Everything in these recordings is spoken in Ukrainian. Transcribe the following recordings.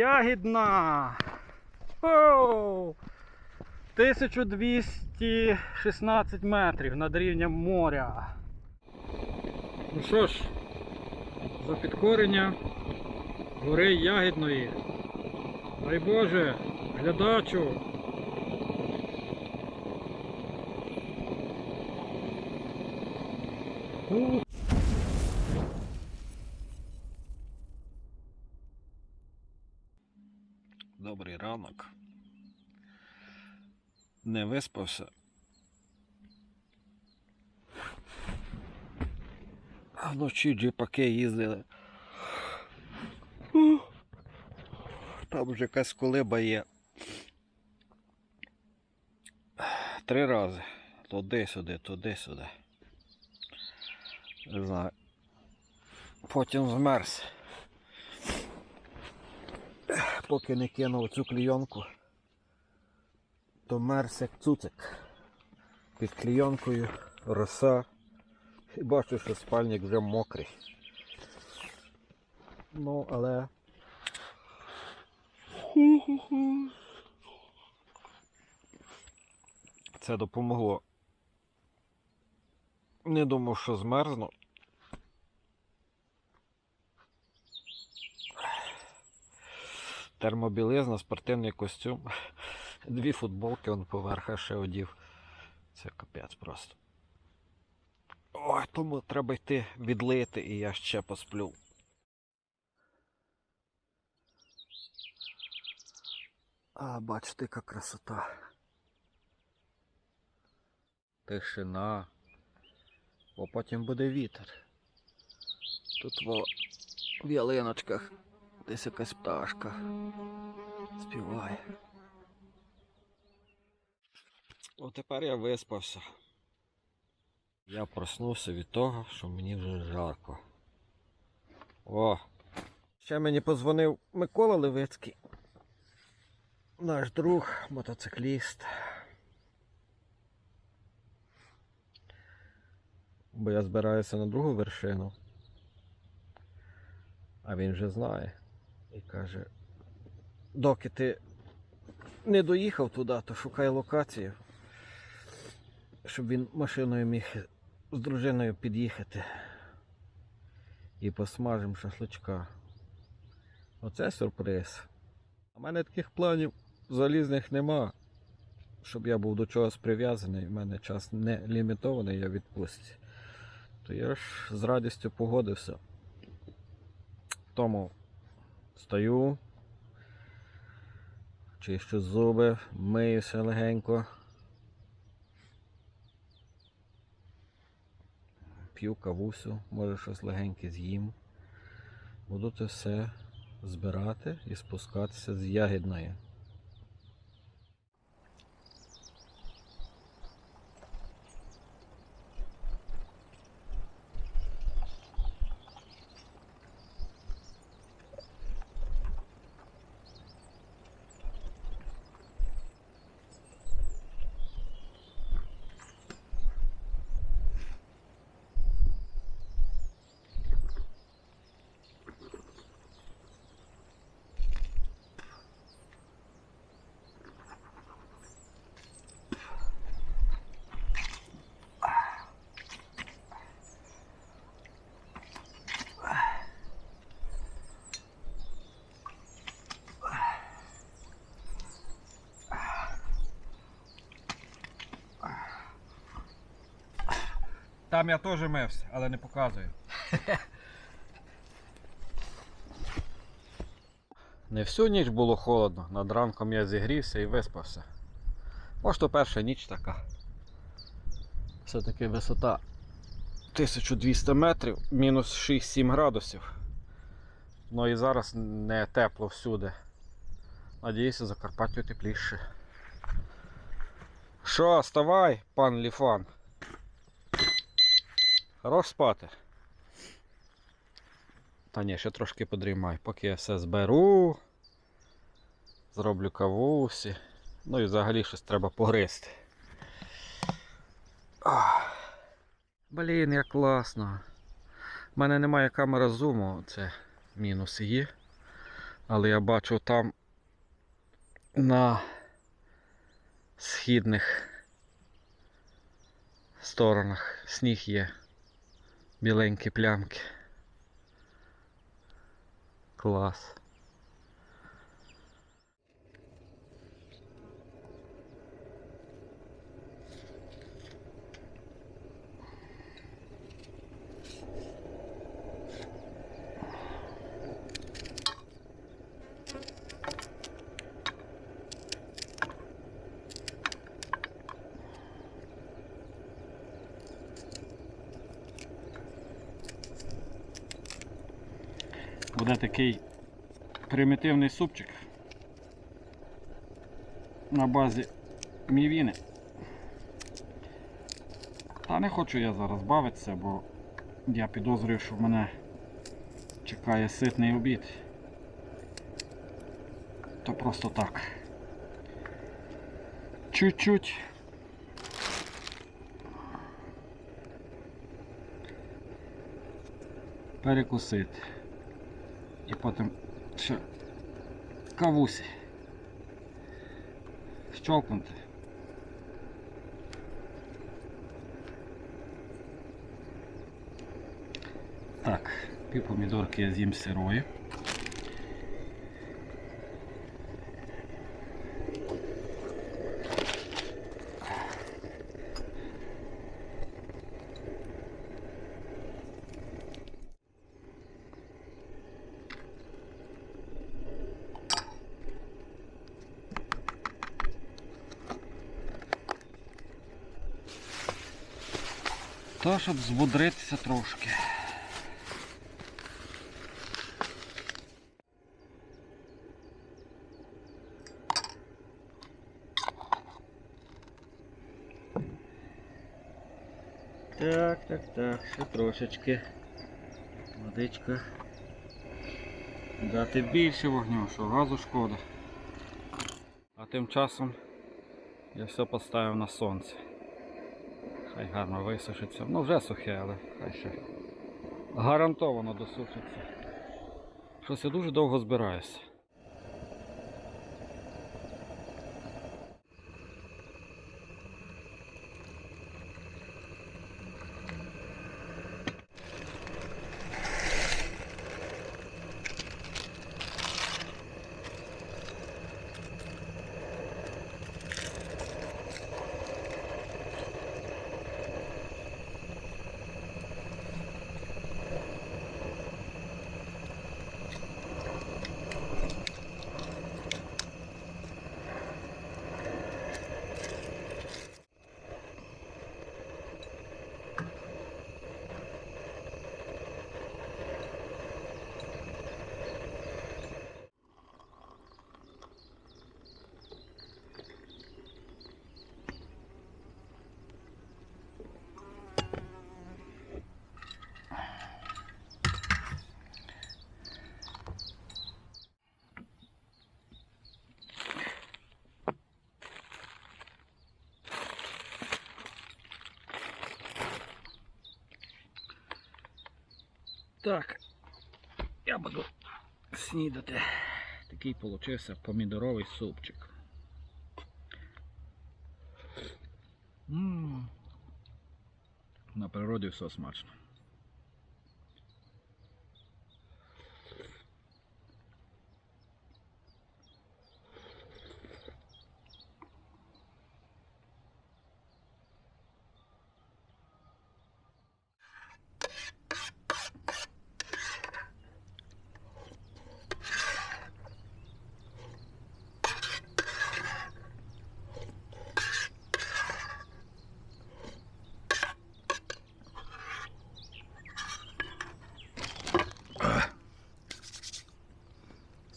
Ягідна! Оу! 1216 метрів над рівнем моря. Ну що ж, за підкорення гори Ягідної. Дай Боже, глядачу. Добрий ранок. Не виспався. А вночі джипаки їздили. Там вже якась колиба є. Три рази. Туди-сюди, туди-сюди. Не знаю. Потім змерз. Поки не кинув цю клійонку, то мерз як цуцик. Під клійонкою роса. І бачу, що спальник вже мокрий. Ну, але. Це допомогло. Не думав, що змерзну. Термобілизна, спортивний костюм. Дві футболки он поверха ще одів. Це капець просто. Ой, тому треба йти відлити і я ще посплю. А, бачите, яка красота. Тишина. Бо потім буде вітер. Тут в ялиночках десь якась пташка співає. О, тепер я виспався. Я проснувся від того, що мені вже жарко. О! Ще мені позвонив Микола Левицький. Наш друг, мотоцикліст. Бо я збираюся на другу вершину. А він вже знає. І каже, доки ти не доїхав туди, то шукай локацію, щоб він машиною міг з дружиною під'їхати і посмажемо шашличка. Оце сюрприз. У мене таких планів залізних нема. Щоб я був до чогось прив'язаний, в мене час не лімітований, я відпустці. То я ж з радістю погодився. Тому стою, чищу зуби, миюся легенько. П'ю кавусю, може щось легеньке з'їм. Буду це все збирати і спускатися з ягідної. Там я теж мився, але не показую. Не всю ніч було холодно, над ранком я зігрівся і виспався. Може, то перша ніч така. Все-таки висота 1200 метрів, мінус 6-7 градусів. Ну і зараз не тепло всюди. Надіюся, Закарпаттю тепліше. Що, вставай, пан Ліфан? Хорош спати. Та ні, ще трошки подрімай, поки я все зберу. Зроблю кавусі. Ну і взагалі щось треба погризти. Блін, як класно. У мене немає камери зуму, це мінус її. Але я бачу там на східних сторонах сніг є. Біленькі плямки. Клас. Буде такий примітивний супчик на базі мівіни. Та не хочу я зараз бавитися, бо я підозрюю, що в мене чекає ситний обід. То просто так. Чуть-чуть. Перекусити. І потім ще кавусі. Щолкнути. Так, пів помідорки я з'їм сирої. То, щоб збудритися трошки. Так, так, так, ще трошечки. Водичка. Дати більше вогню, що газу шкода. А тим часом я все поставив на сонце. Хай гарно висушиться. Ну вже сухе, але хай ще гарантовано досушиться. Щось я дуже довго збираюся. Так, я буду снідати. Такий получився помідоровий супчик. м На природі все смачно.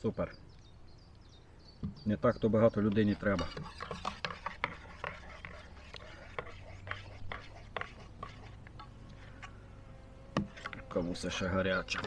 Супер. Не так то багато людині треба. Комусь ще гаряча.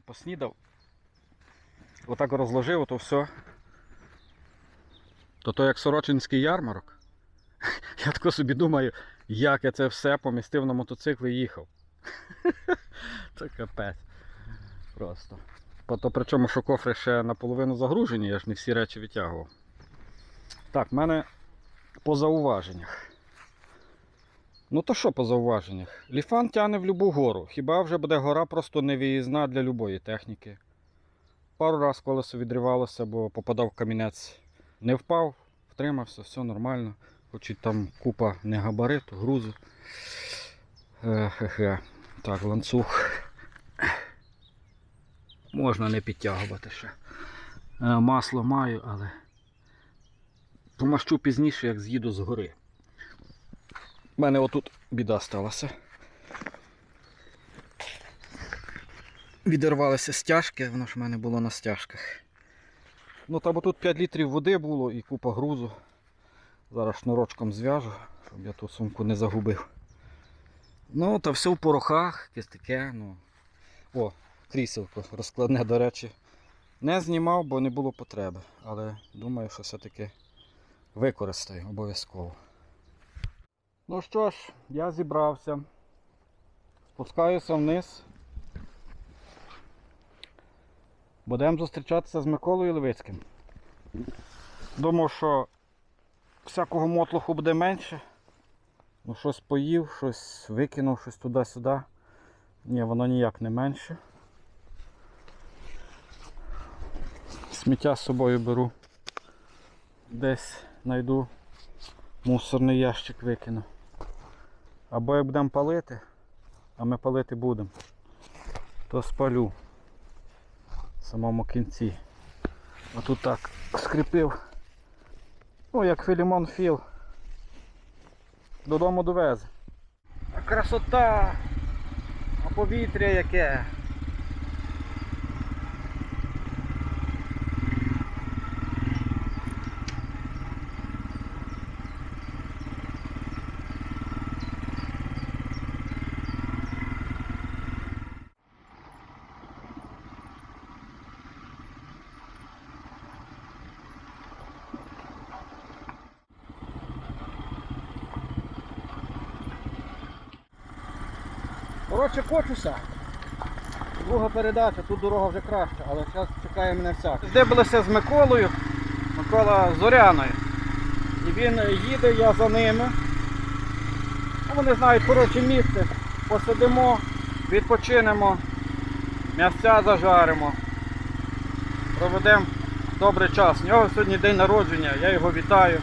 Поснідав. Отак розложив, то все. То то як сорочинський ярмарок. Я тако собі думаю, як я це все помістив на мотоциклі і їхав. Це капець. Просто. То причому, що кофри ще наполовину загружені, я ж не всі речі витягував. Так, в мене по зауваженнях. Ну то що по зауваженнях? Ліфан тягне в любу гору. Хіба вже буде гора просто невиїзна для любої техніки. Пару раз колесо відривалося, бо попадав камінець. Не впав, втримався, все нормально. Хоч і там купа не габариту, грузу. Е-хе-хе. Так, ланцюг. Можна не підтягувати ще. Е, Масло маю, але помащу пізніше, як з'їду з гори. У мене отут біда сталася. Відірвалися стяжки, воно ж в мене було на стяжках. Ну та бо тут 5 літрів води було і купа грузу. Зараз шнурочком зв'яжу, щоб я ту сумку не загубив. Ну, та все в порохах, якесь таке. Ну. О, кріселко розкладне, до речі. Не знімав, бо не було потреби. Але думаю, що все-таки використаю обов'язково. Ну що ж, я зібрався. Спускаюся вниз. Будемо зустрічатися з Миколою Левицьким. Думав, що всякого мотлоху буде менше. Ну, щось поїв, щось викинув, щось туди-сюди. Ні, воно ніяк не менше. Сміття з собою беру. Десь знайду мусорний ящик викину. Або як будемо палити, а ми палити будемо, то спалю в самому кінці. А тут так скріпив. Ну, як Філімон Філ. Додому довезе. Красота! А повітря яке! Кочуся. Друга передача, тут дорога вже краща, але зараз чекає мене всяк. Здибалися з Миколою, Микола Зоряною. І він їде, я за ними. Ну, Вони знають хороше місце. Посидимо, відпочинемо, м'ясця зажаримо. Проведемо добрий час. У нього сьогодні день народження, я його вітаю.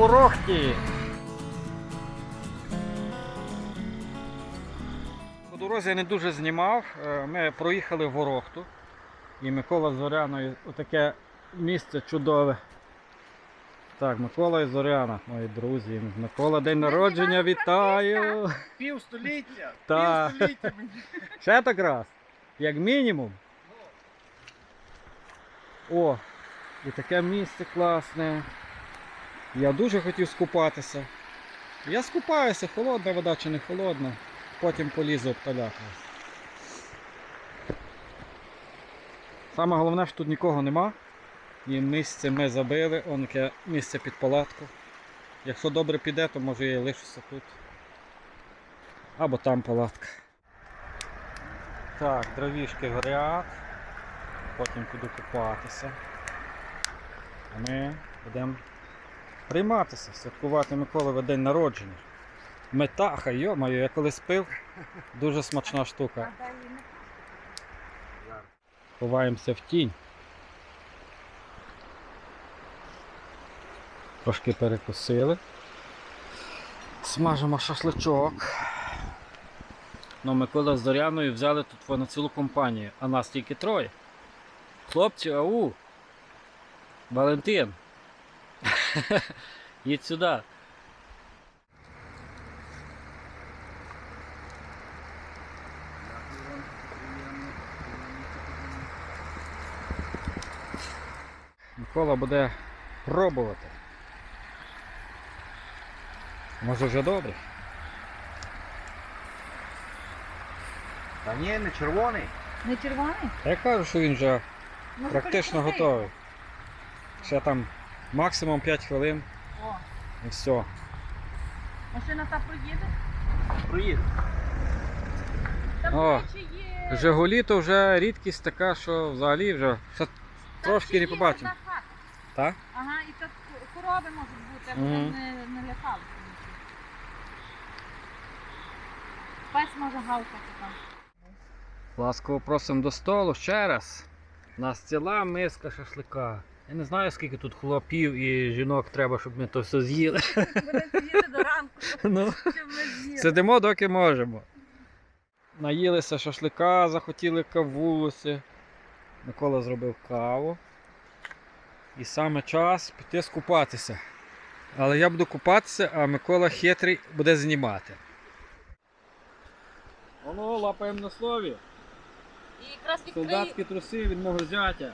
Ми Ворохті. По дорозі я не дуже знімав. Е, Ми проїхали в Ворохту. І Микола з Зоряною отаке місце чудове. Так, Микола і Зоряна, мої друзі. Микола день народження, вітаю! Півстоліття! Та. Півстоліття мені. Ще так раз. Як мінімум. О, і таке місце класне. Я дуже хотів скупатися. Я скупаюся, холодна вода чи не холодна. Потім полізу обталяти. Саме головне, що тут нікого нема. І місце ми забили, он яке місце під палатку. Якщо добре піде, то може я і лишуся тут. Або там палатка. Так, дровішки горять. Потім піду купатися. А ми будемо прийматися, святкувати Миколове день народження. Метаха, йо-моє, я колись пив. Дуже смачна штука. Ховаємося в тінь. Трошки перекусили. Смажимо шашличок. Ну, Микола з Зоряною взяли тут на цілу компанію, а нас тільки троє. Хлопці, ау! Валентин! Їдь сюди. Микола буде пробувати. Може вже добре? Та ні, не червоний. Не червоний? Я кажу, що він вже Ну, практично готовий. Ще там максимум 5 хвилин О, і все. машина та проїде? Проїде. Там, О, до речі, є... Жигулі то вже рідкість така, що взагалі вже ще там трошки не є побачимо. одна хата. Так? Ага, і тут хвороби можуть бути, аби Мгм. не, не лякали. Пес може гавкати там. Ласково просимо до столу ще раз. У нас ціла миска шашлика. Я не знаю, скільки тут хлопів і жінок треба, щоб ми то все з'їли. До ранку, Ну, щоб ми з'їли. сидимо, доки можемо. Наїлися шашлика, захотіли кавулоси. Микола зробив каву. І саме час піти скупатися. Але я буду купатися, а Микола хитрий буде знімати. Воно лапаємо на слові. І якраз відкриє... Солдатські труси від мого зятя.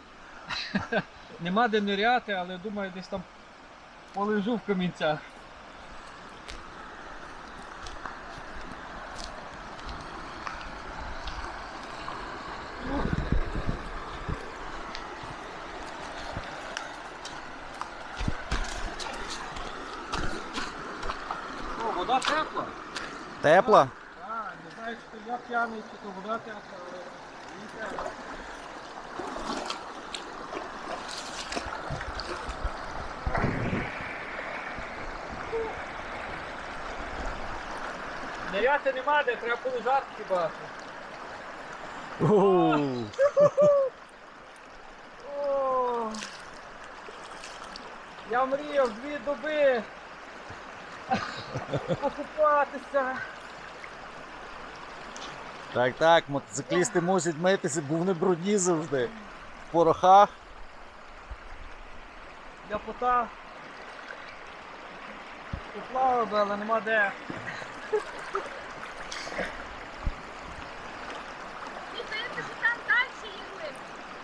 Нема де ниряти, але думаю, десь там полежу в камінцях. О, вода тепла. Тепла? А, не знаю, чи то я п'яний, чи то вода тепла, але мені тепла. Ниряти нема де, треба полежати хіба. О, Я мріяв дві доби покупатися. Так, так, мотоциклісти мусять митися, бо вони брудні завжди. В порохах. Я пота поплавав би, але нема де. Мені здається, що там далі є.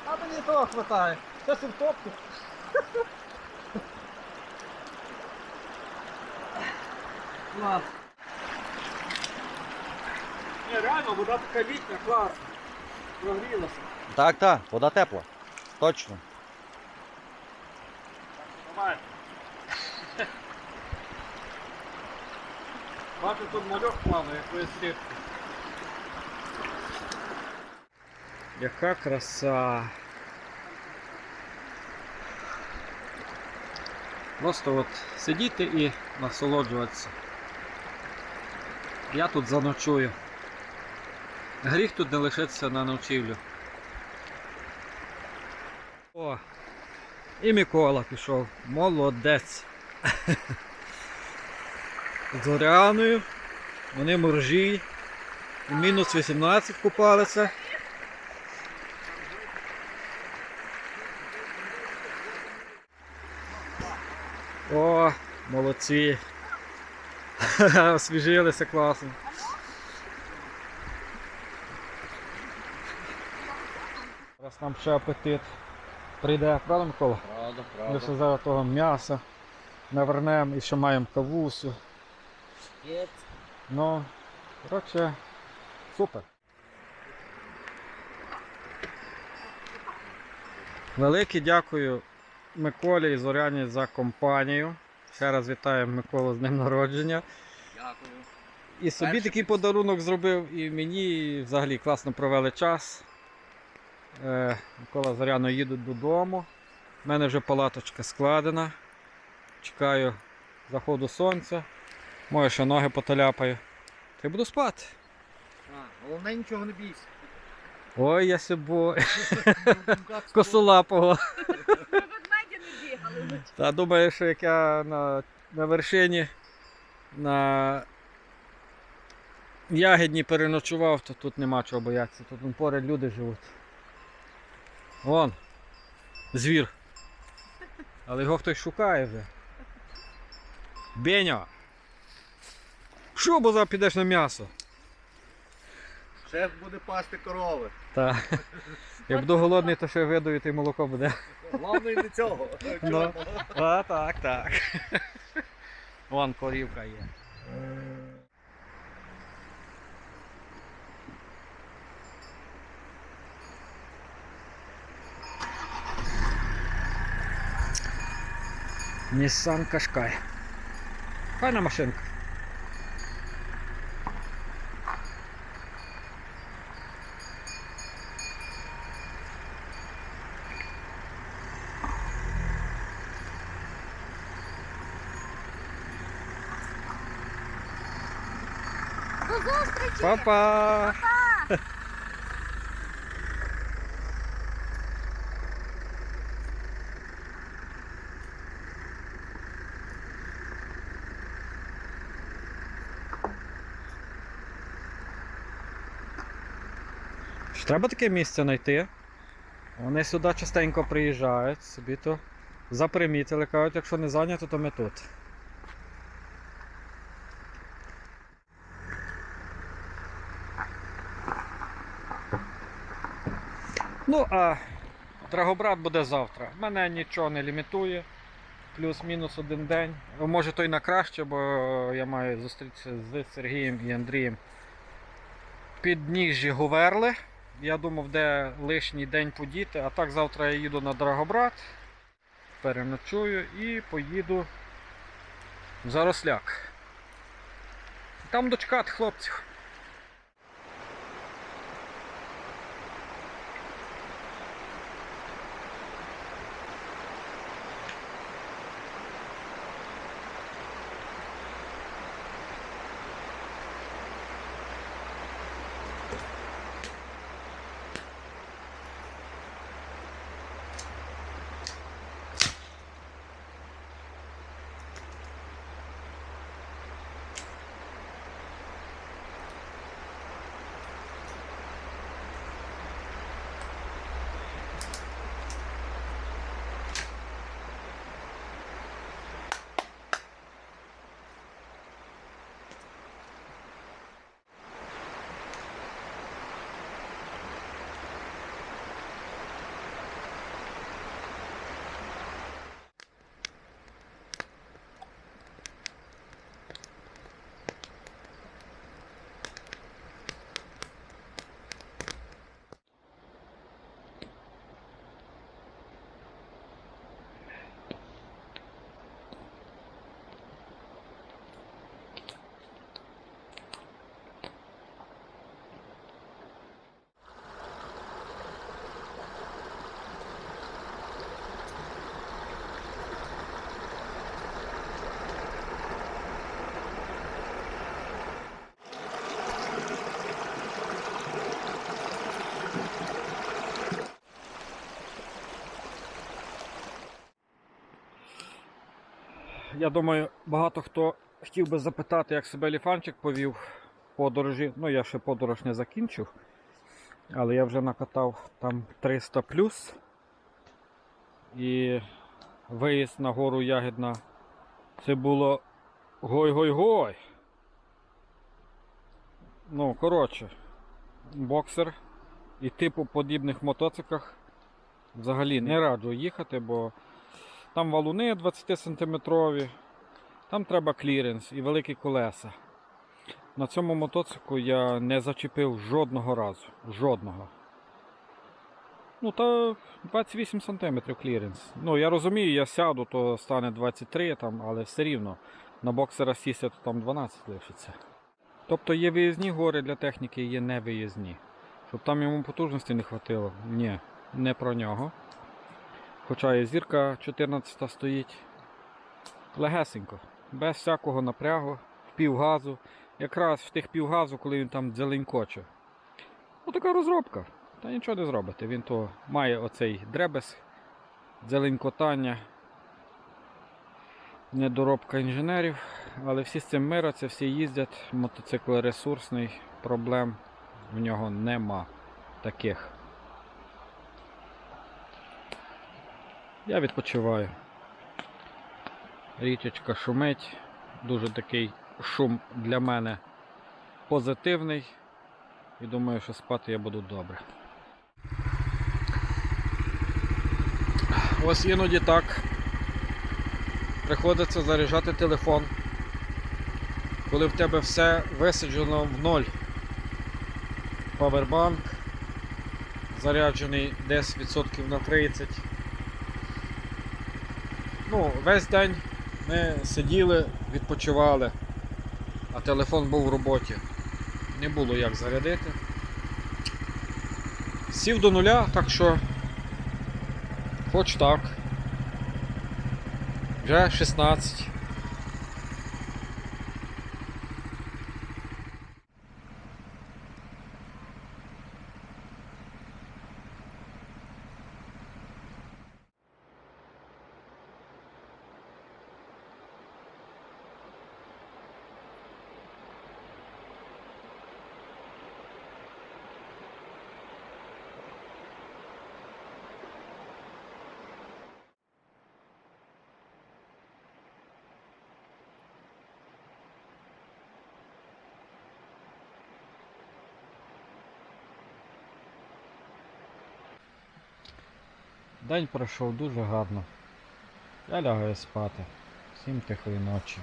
А мені того хватає. Це симптопки. Клас. Ні, реально, вода така літня, класна. Прогрілася. Так, так, вода тепла. Точно. Давай. Бачу, тут мальок плаває, якоїсь рибки. Яка краса. Просто от сидіти і насолоджуватися. Я тут заночую. Гріх тут не лишитися на ночівлю. О, і Микола пішов. Молодець. З Зоряною. Вони моржі. У мінус 18 купалися. О, молодці. Освіжилися класно. Зараз нам ще апетит прийде, правда, Микола? Правда, Ми ще зараз того м'яса навернемо і ще маємо кавусю. Ну, коротше, супер. Велике дякую Миколі і Зоряні за компанію. Ще раз вітаємо Миколу з днем народження. Дякую. І собі Перший такий подарунок зробив, і мені і взагалі класно провели час. Е, Микола з Зоряною їдуть додому. У мене вже палаточка складена. Чекаю заходу сонця. Може, ще ноги поталяпаю. Та й буду спати. А, головне нічого не бійся. Ой, я сибо. Косолапого. Ми ведмеді не бігали. Та думаю, що як я на, на вершині на ягідні переночував, то тут нема чого боятися. Тут вон поряд люди живуть. Вон. Звір. Але його хтось шукає вже. Беньо! Що, бо підеш на м'ясо? Шеф буде пасти корови. Та. Як буду голодний, то ще видаю, то й молоко буде. Головне і не цього. Ну. А, так, так. Вон корівка є. Nissan Qashqai. Файна машинка. До зустрічі! Па-па! Треба таке місце знайти. Вони сюди частенько приїжджають, собі то запримітили, кажуть, якщо не зайнято, то ми тут. Ну, а Драгобрат буде завтра. Мене нічого не лімітує. Плюс-мінус один день. Може то й на краще, бо я маю зустрітися з Сергієм і Андрієм під Ніжжі Говерли. Я думав, де лишній день подіти, а так завтра я їду на Драгобрат, переночую і поїду в Заросляк. Там дочкати хлопців. Я думаю, багато хто хотів би запитати, як себе ліфанчик повів подорожі. Ну, я ще подорож не закінчив, але я вже накатав там 300 плюс. І виїзд на гору Ягідна. Це було гой-гой-гой. Ну, коротше, боксер і типу подібних мотоциклах взагалі не раджу їхати, бо там валуни 20 сантиметрові, там треба кліренс і великі колеса. На цьому мотоциклу я не зачепив жодного разу. Жодного. Ну та 28 см кліренс. Ну я розумію, я сяду, то стане 23 там, але все рівно. На боксера сісти, то там 12 лишиться. Тобто є виїзні гори для техніки, є невиїзні. Щоб там йому потужності не хватило. Ні, не про нього. Хоча і зірка 14 стоїть легесенько, без всякого напрягу. в півгазу. Якраз в тих півгазу, коли він там дзеленькоче. Ну така розробка. Та нічого не зробите. Він то має оцей дребес, дзеленькотання, недоробка інженерів, але всі з цим миряться, всі їздять. Мотоцикл ресурсний, проблем в нього нема таких. Я відпочиваю. Річечка шумить. Дуже такий шум для мене позитивний. І думаю, що спати я буду добре. Ось іноді так. Приходиться заряджати телефон. Коли в тебе все висаджено в ноль. Павербанк заряджений десь відсотків на 30. Ну, весь день ми сиділи, відпочивали, а телефон був в роботі. Не було як зарядити. Сів до нуля, так що хоч так. Вже 16. День пройшов дуже гарно. Я лягаю спати. Всім тихої ночі.